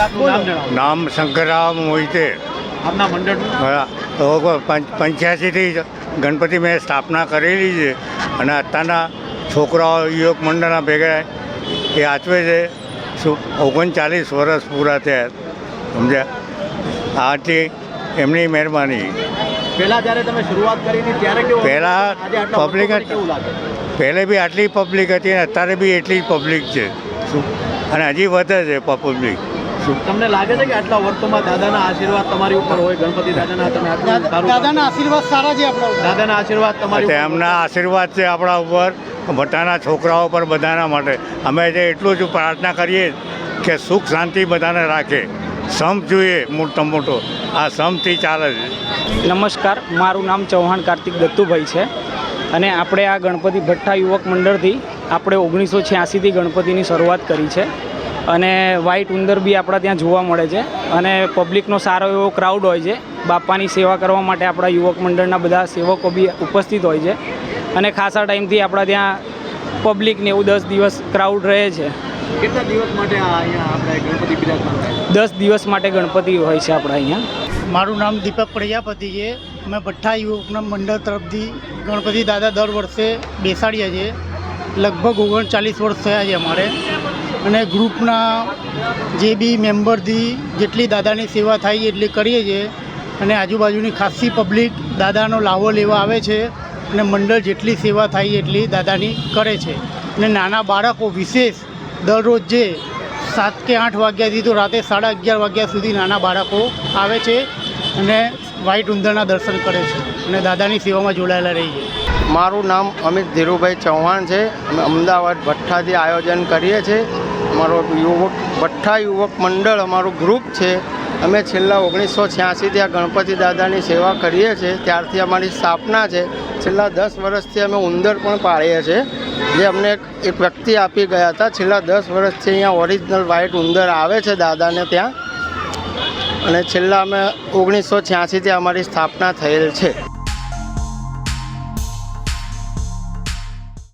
નામ શંકરરામ મોહિતે. આપના મંડળનું? પંચ્યાસીથી ગણપતિ મેં સ્થાપના કરેલી છે અને અત્યારના છોકરાઓ યુવક મંડળના ભેગા એ આચવે છે. ઓગણચાલીસ વર્ષ પૂરા થયા. સમજ્યા? આથી એમની મહેરબાની. પહેલાં જ્યારે તમે શરૂઆત કરી હતી ત્યારે કેવું પહેલા આટલા લાગે? પહેલે બી આટલી પબ્લિક હતી અને અત્યારે બી એટલી જ પબ્લિક છે. અને હજી વધે છે પબ્લિક શું તમને લાગે છે કે આટલા વર્ષોમાં દાદાના આશીર્વાદ તમારી ઉપર હોય? ગણપતિ દાદાના તમે દાદાના આશીર્વાદ સારા છે આપણા દાદાના આશીર્વાદ તમારી એમના તેમના આશીર્વાદ છે આપણા ઉપર. બધાના છોકરાઓ પર બધાના માટે. અમે જે એટલું જ પ્રાર્થના કરીએ કે સુખ શાંતિ બધાને રાખે. સમ જોઈએ મોટો મોટો. આ સમથી ચાલે છે. નમસ્કાર. મારું નામ ચૌહાણ કાર્તિક દત્તુભાઈ છે. અને આપણે આ ગણપતિ ભઠ્ઠા યુવક મંડળથી આપણે ઓગણીસો છ્યાસીથી ગણપતિની શરૂઆત કરી છે. અને વ્હાઇટ ઉંદર બી આપણા ત્યાં જોવા મળે છે. અને પબ્લિકનો સારો એવો ક્રાઉડ હોય છે. બાપાની સેવા કરવા માટે આપણા યુવક મંડળના બધા સેવકો બી ઉપસ્થિત હોય છે. અને ખાસા ટાઈમથી આપણા ત્યાં પબ્લિકને એવું દસ દિવસ ક્રાઉડ રહે છે. કેટલા દિવસ માટે આપણે ગણપતિ બિરાજમાન દસ દિવસ માટે ગણપતિ હોય છે આપણા અહીંયા. મારું નામ દીપક પ્રજાપતિ છે. અમે ભઠ્ઠા યુવકના મંડળ તરફથી ગણપતિ દાદા દર વર્ષે બેસાડીએ છીએ. લગભગ ઓગણચાલીસ વર્ષ થયા છે અમારે. અને ગ્રુપના જે બી મેમ્બરથી જેટલી દાદાની સેવા થાય એટલી કરીએ છીએ. અને આજુબાજુની ખાસી પબ્લિક દાદાનો લાવો લેવા આવે છે અને મંડળ જેટલી સેવા થાય એટલી દાદાની કરે છે. અને નાના બાળકો વિશેષ દરરોજ જે સાત કે આઠ વાગ્યાથી તો રાતે સાડા અગિયાર વાગ્યા સુધી નાના બાળકો આવે છે અને વ્હાઈટ ઉંદરના દર્શન કરે છે. અને દાદાની સેવામાં જોડાયેલા રહીએ. મારું નામ અમિત ધીરુભાઈ ચૌહાણ છે. અમે અમદાવાદ ભઠ્ઠાથી આયોજન કરીએ છીએ. અમારો યુવક, ભઠ્ઠા યુવક મંડળ અમારું ગ્રુપ છે. અમે છેલ્લા ઓગણીસો છ્યાસીથી આ ગણપતિ દાદાની સેવા કરીએ છીએ. ત્યારથી અમારી સ્થાપના છે. છેલ્લા દસ વર્ષથી અમે ઉંદર પણ પાળીએ છીએ. જે અમને એક- વ્યક્તિ આપી ગયા હતા. છેલ્લા દસ વર્ષથી અહીંયા ઓરિજિનલ વ્હાઇટ ઉંદર આવે છે દાદાને ત્યાં. અને છેલ્લા અમે ઓગણીસો છ્યાસીથી અમારી સ્થાપના થયેલ છે.